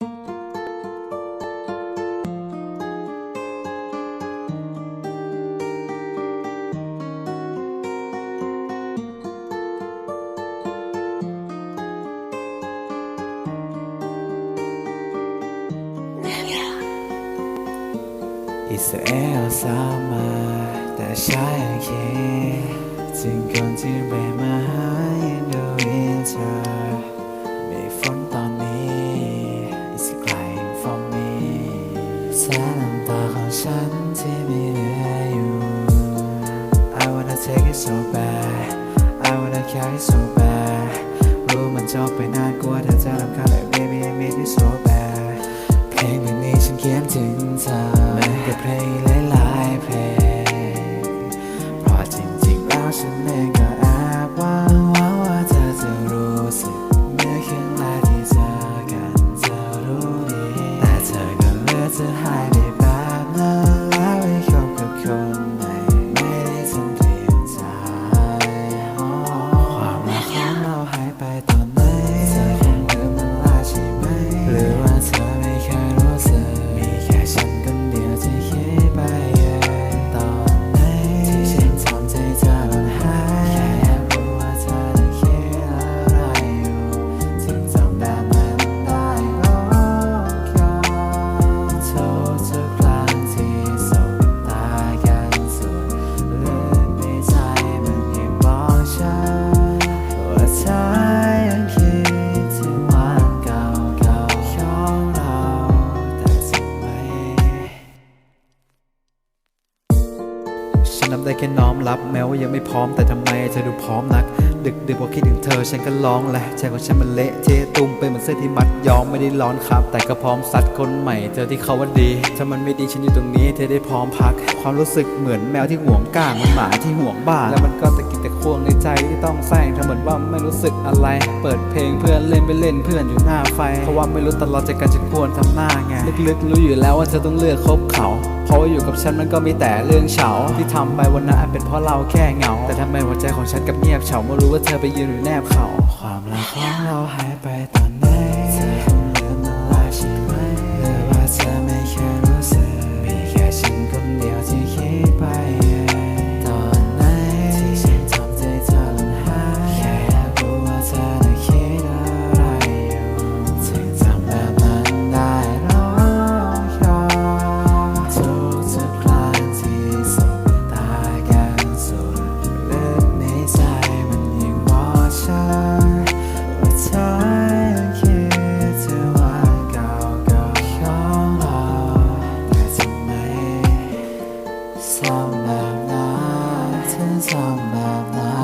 อิสราเอล แสนน้ำตาของฉันที่มีเหลืออยู่ I wanna take it so bad I wanna carry so bad รู้มันจบไปนานกลัวเธอจะรำคาญ ฉันทำได้แค่น้อมรับแม้ว่ายังไม่พร้อมแต่ทำไมเธอดูพร้อมนัก ดึกดึกพอคิดถึงเธอฉันก็ร้องแหละใจของฉันมันเละเทะตุ้มไปเหมือนเสื้อที่มัดย้อมไม่ได้ร้อนครับ แต่ก็พร้อมสัตว์คนใหม่เธอที่เขาว่าดีถ้ามันไม่ดีฉันอยู่ตรงนี้เธอได้พร้อมพัก ความรู้สึกเหมือนแมวที่ห่วงก้างเหมันหมาที่ห่วงบ้านแล้วมันก็ตะกิ วงในใจที่ต้องแซงทำเหมือนว่าไม่รู้สึกอะไร เปิดเพลงเพื่อนเล่นไปเล่นเพื่อนอยู่หน้าไฟ เพราะว่าไม่รู้ตลอดใจกันฉันควรทำหน้าไงลึกๆรู้อยู่แล้วว่าเธอต้องเลือกคบเขา เพราะว่าอยู่กับฉันมันก็มีแต่เรื่องเฉาที่ทำไปวันนั้นเป็นเพราะเราแค่เหงา แต่ทำไมหัวใจของฉันกับเงียบเฉาเมื่อรู้ว่าเธอไปยืนอยู่แนบเขา Sometimes I'm not, sometimes I.